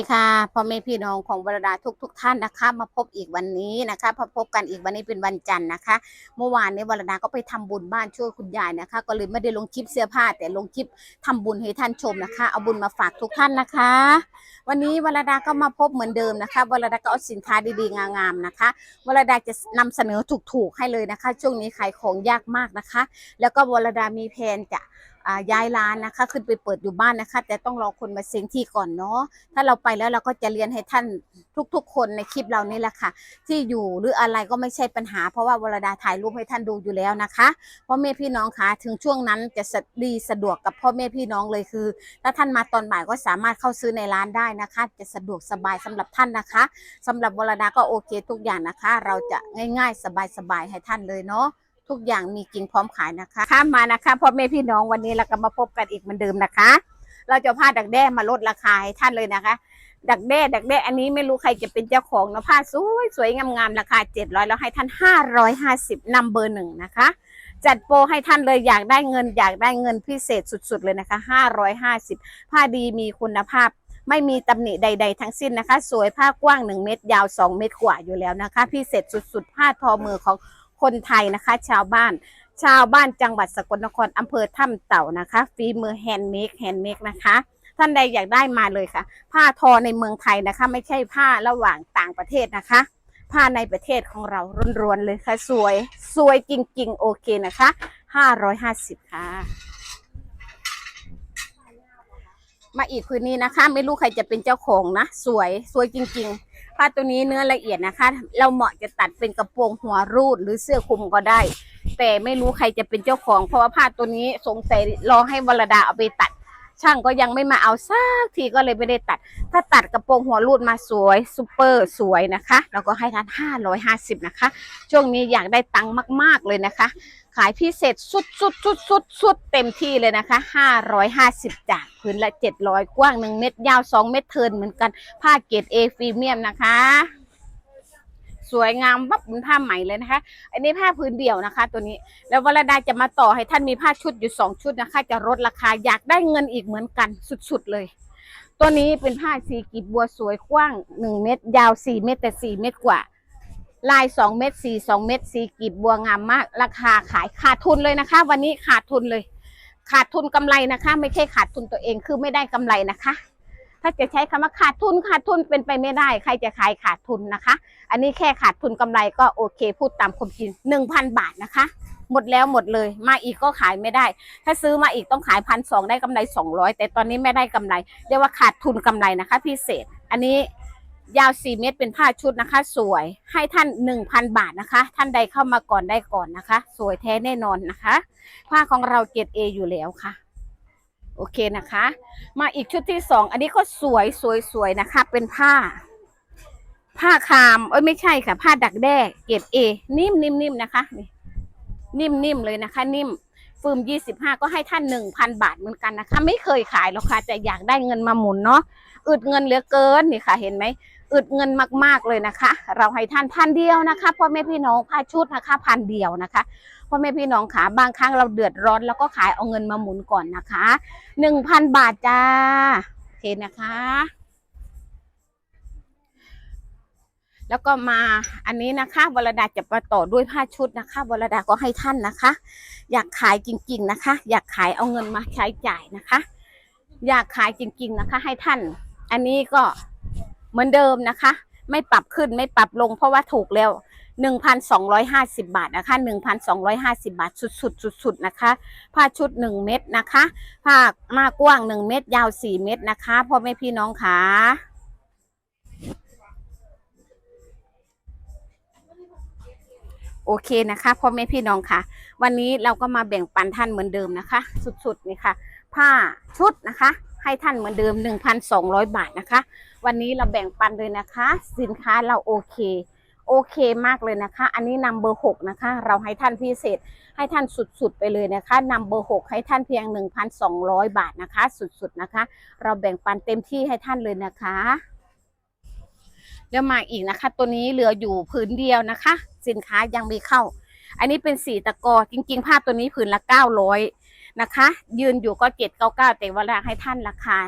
สวัสดีค่ะพ่อแม่พี่น้องของวรดาทุกทุกๆท่านนะคะ มาพบอีกวันนี้นะคะพอพบกันอีกวันนี้เป็นวันจันทร์นะคะ เมื่อวานนี้วรดาก็ไปทำบุญบ้านช่วยคุณยายนะคะ ก็เลยไม่ได้ลงคลิปเสื้อผ้า แต่ลงคลิปทำบุญให้ท่านชมนะคะ เอาบุญมาฝากทุกท่านนะคะ วันนี้วรดาก็มาพบเหมือนเดิมนะคะวรดาก็เอาสินค้าดีๆงามๆนะคะวรดาจะนำเสนอถูกๆให้เลยนะคะ ช่วงนี้ขายของยากมากนะคะ แล้วก็วรดามีแผนจะ ย้ายร้านนะคะ ขึ้นไปเปิดอยู่บ้านนะคะ แต่ต้องรอคนมาเซ็งที่ก่อนเนาะถ้าเราไปแล้วเราก็จะเรียนให้ท่านทุก ๆ คนในคลิปเรานี่แหละค่ะ ที่อยู่หรืออะไรก็ไม่ใช่ปัญหา เพราะว่าวรดาถ่ายรูปให้ท่านดูอยู่แล้วนะคะพ่อแม่พี่น้องคะถึงช่วงนั้นจะสะดีสะดวกกับพ่อแม่พี่น้องเลยคือ ถ้าท่านมาตอนบ่ายก็สามารถเข้าซื้อในร้านได้นะคะ จะสะดวกสบายสำหรับท่านนะคะสำหรับวรดาก็โอเคทุกอย่างนะคะ เราจะง่าย ๆ สบายๆให้ท่านเลยเนาะ ทุกอย่างมีกินพร้อมขายนะคะ ข้ามมานะคะพ่อแม่พี่น้องวันนี้เราก็มาพบกันอีกเหมือนเดิมนะคะ เราจะเอาผ้าดักแด้มาลดราคาให้ท่านเลยนะคะ ดักแด้ดักแด้อันนี้ไม่รู้ใครจะเป็นเจ้าของนะผ้าสวยสวยงามๆราคาเจ็ดร้อยแล้วให้ท่านห้าร้อยห้าสิบนำเบอร์หนึ่งนะคะ จัดโปรให้ท่านเลยอยากได้เงินอยากได้เงินพิเศษสุด ๆ เลยนะคะห้าร้อยห้าสิบผ้าดีมีคุณภาพไม่มีตำหนิใด ๆ ทั้งสิ้นนะคะ สวยผ้ากว้าง 1 เมตรยาว 2 เมตรกว่าอยู่แล้วนะคะ พิเศษสุด ๆ ผ้าทอมือของ คนไทยนะคะ ชาวบ้าน ชาวบ้านจังหวัดสกลนครอำเภอถ้ำเต่านะคะฝีมือแฮนด์เมดแฮนด์เมดนะคะท่านใดอยากได้มาเลยค่ะ ผ้าทอในเมืองไทยนะคะ ไม่ใช่ผ้าระหว่างต่างประเทศนะคะ ผ้าในประเทศของเราร้วนๆเลยค่ะ สวยสวยจริงๆ โอเคนะคะ550ค่ะ มาอีกคืนนี้นะคะ ไม่รู้ใครจะเป็นเจ้าของนะ สวยสวยจริง ๆ ผ้าตัวนี้เนื้อละเอียดนะคะ เราเหมาะจะตัดเป็นกระโปรงหัวรูดหรือเสื้อคลุมก็ได้ แต่ไม่รู้ใครจะเป็นเจ้าของ เพราะว่าผ้าตัวนี้สงสัยรอให้วรดาเอาไปตัด ช่างก็ยังไม่มาเอาสักทีก็เลยไม่ได้ตัด ถ้าตัดกระโปรงหัวรูดมาสวยซูเปอร์สวยนะคะ แล้วก็ให้ท่านห้าร้อยห้าสิบนะคะ ช่วงนี้อยากได้ตังค์มาก ๆ เลยนะคะ ขายพิเศษสุดสุดสุดสุดสุดเต็มที่เลยนะคะห้าร้อยห้าสิบจากพื้นละเจ็ดร้อยกว้างหนึ่งเมตรยาวสองเมตรเทินเหมือนกันผ้าเกรดเอฟรีเมียมนะคะ สวยงามบับเป็นผ้าไหมเลยนะคะ อันนี้ผ้าพื้นเดี่ยวนะคะ ตัวนี้ แล้ววรดาจะมาต่อให้ท่านมีผ้าชุดอยู่สองชุดนะคะ จะลดราคาอยากได้เงินอีกเหมือนกันสุดๆเลย ตัวนี้เป็นผ้าสีกีบบัวสวยกว้างหนึ่งเมตร ยาวสี่เมตรแต่สี่เมตรกว่า ลายสองเมตรสี่สองเมตรสีกีบบัวงามมาก ราคาขายขาดทุนเลยนะคะ วันนี้ขาดทุนเลย ขาดทุนกำไรนะคะ ไม่ใช่ขาดทุนตัวเองคือไม่ได้กำไรนะคะ ถ้าจะใช้คำว่าขาดทุนขาดทุนเป็นไปไม่ได้ ใครจะขายขาดทุนนะคะ อันนี้แค่ขาดทุนกำไรก็โอเค พูดตามความจริงหนึ่งพันบาทนะคะ หมดแล้วหมดเลย มาอีกก็ขายไม่ได้ ถ้าซื้อมาอีกต้องขายพันสองได้กำไรสองร้อยแต่ตอนนี้ไม่ได้กำไรเรียกว่าขาดทุนกำไรนะคะ พิเศษ อันนี้ยาวสี่เมตรเป็นผ้าชุดนะคะ สวยให้ท่านหนึ่งพันบาทนะคะ ท่านใดเข้ามาก่อนได้ก่อนนะคะ สวยแท้แน่นอนนะคะ ผ้าของเราเกรดเออยู่แล้วค่ะ โอเคนะคะ มาอีกชุดที่สองอันนี้ก็สวยสวยสวยนะคะ เป็นผ้า ผ้าคามเอ้ยไม่ใช่ค่ะ ผ้าดักแด้เกรดเอนิ่มนิ่มนิ่มนะคะนี่นิ่มนิ่มเลยนะคะ นิ่มฟืมยี่สิบห้าก็ให้ท่านหนึ่งพันบาทเหมือนกันนะคะ ไม่เคยขายหรอกค่ะแต่อยากได้เงินมาหมุนเนาะอึดเงินเหลือเกินนี่ค่ะ เห็นไหม อึดเงินมากๆเลยนะคะ เราให้ท่านพันเดียวนะคะพ่อแม่พี่น้องผ้าชุดนะคะพันเดียวนะคะพ่อแม่พี่น้องขาบางครั้งเราเดือดร้อนแล้วก็ขายเอาเงินมาหมุนก่อนนะคะหนึ่งพันบาทจ้าโอเคนะคะ แล้วก็มาอันนี้นะคะวรดาจะมาต่อด้วยผ้าชุดนะคะวรดาก็ให้ท่านนะคะ อยากขายจริง ๆนะคะ อยากขายเอาเงินมาใช้จ่ายนะคะ อยากขายจริง ๆนะคะ ให้ท่าน อันนี้ก็ เหมือนเดิมนะคะ ไม่ปรับขึ้นไม่ปรับลงเพราะว่าถูกแล้วหนึ่งพันสองร้อยห้าสิบาทนะคะหนึ่งพันสองร้อยห้าสิบาท สุดๆสุดๆนะคะผ้าชุดหนึ่งเม็ดนะคะผ้ามากว้างหนึ่งเม็ดยาวสี่เม็ดนะคะพ่อแม่พี่น้องค่ะโอเคนะคะพ่อแม่พี่น้องค่ะ วันนี้เราก็มาแบ่งปันท่านเหมือนเดิมนะคะ สุดๆนี่ค่ะ ผ้าชุดนะคะ ให้ท่านเหมือนเดิม 1,200 บาทนะคะ วันนี้เราแบ่งปันเลยนะคะ สินค้าเราโอเค โอเคมากเลยนะคะ อันนี้นำเบอร์หกนะคะ เราให้ท่านพิเศษให้ท่านสุดๆไปเลยนะคะนำเบอร์หกให้ท่านเพียง 1,200 บาทนะคะ สุดๆนะคะ เราแบ่งปันเต็มที่ให้ท่านเลยนะคะเดี๋ยวมาอีกนะคะ ตัวนี้เหลืออยู่ผืนเดียวนะคะ สินค้ายังไม่เข้า อันนี้เป็นสีตะกอจริง ๆ ผ้าตัวนี้ผืนละเก้าร้อยนะคะ ยืนอยู่ก็เจ็ดเก้าเก้าแต่ว่าเราให้ท่านราคา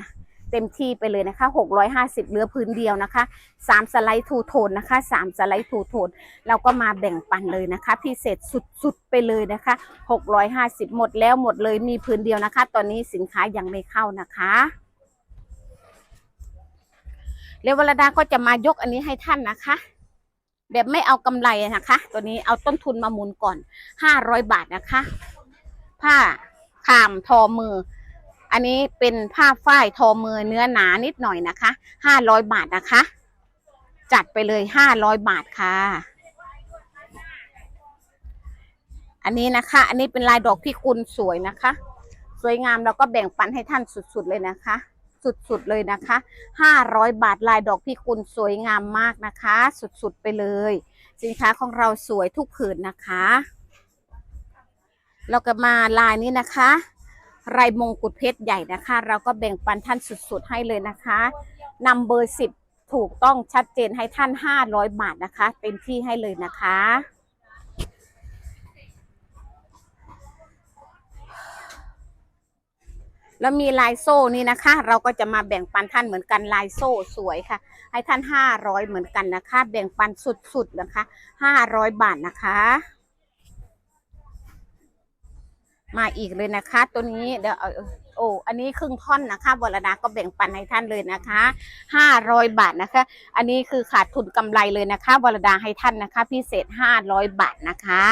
เต็มที่ไปเลยนะคะ650เหลือพื้นเดียวนะคะ 3 สไลด์ทูโทนนะคะ 3 สไลด์ทูโทนเราก็มาแบ่งปันเลยนะคะ พิเศษสุดๆไปเลยนะคะ 650 หมดแล้วหมดเลยมีพื้นเดียวนะคะ ตอนนี้สินค้ายังไม่เข้านะคะเลววรดาก็จะมายกอันนี้ให้ท่านนะคะ แบบไม่เอากำไรนะคะ ตัวนี้เอาต้นทุนมาหมุนก่อน 500 บาทนะคะ ผ้าขามทอมือ อันนี้เป็นผ้าฝ้ายทอมือเนื้อหนานิดหน่อยนะคะ500บาทนะคะ จัดไปเลย500บาทค่ะ อันนี้นะคะ อันนี้เป็นลายดอกพิกุลสวยนะคะ สวยงามเราก็แบ่งปันให้ท่านสุดๆเลยนะคะ สุดๆเลยนะคะ500บาทลายดอกพิกุลสวยงามมากนะคะ สุดๆไปเลย สินค้าของเราสวยทุกผืนนะคะ เราก็มาลายนี้นะคะ ลายมงกุฎเพชรใหญ่นะคะ เราก็แบ่งปันท่านสุดๆให้เลยนะคะนำเบอร์สิบถูกต้องชัดเจนให้ท่าน 500 บาทนะคะเต็มที่ให้เลยนะคะ แล้วมีลายโซ่นี่นะคะ เราก็จะมาแบ่งปันท่านเหมือนกันลายโซ่สวยค่ะ ให้ท่าน 500 เหมือนกันนะคะ แบ่งปันสุดๆนะคะ 500 บาทนะคะ มาอีกเลยนะคะ ตัวนี้เดี๋ยวโอ้อันนี้ครึ่งท่อนนะคะวรดาก็แบ่งปันให้ท่านเลยนะคะห้าร้อยบาทนะคะ อันนี้คือขาดทุนกำไรเลยนะคะวรดาให้ท่านนะคะ พิเศษห้าร้อยบาทนะคะ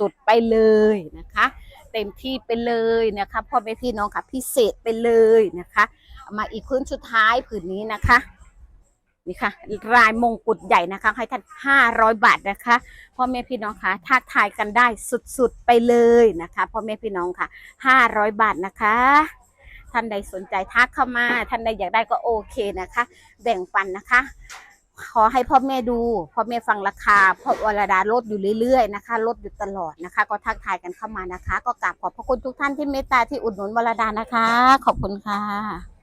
สุดๆไปเลยนะคะ เต็มที่ไปเลยนะคะพ่อแม่พี่น้องค่ะพิเศษไปเลยนะคะ มาอีกพื้นสุดท้ายผืนนี้นะคะ นี่ค่ะลายมงกุฎใหญ่นะคะ ให้ท่านห้าร้อยบาทนะคะพ่อแม่พี่น้องค่ะทักทายกันได้สุดๆไปเลยนะคะพ่อแม่พี่น้องค่ะห้าร้อยบาทนะคะท่านใดสนใจทักเข้ามา ท่านใดอยากได้ก็โอเคนะคะ แบ่งปันนะคะ ขอให้พ่อแม่ดูพ่อแม่ฟังราคาพราะวรดาลดอยู่เรื่อยๆนะคะลดอยู่ตลอดนะคะ ก็ทักทายกันเข้ามานะคะ ก็กราบขอบพระคุณทุกท่านที่เมตตาที่อุดหนุนวรดานะคะ ขอบคุณค่ะ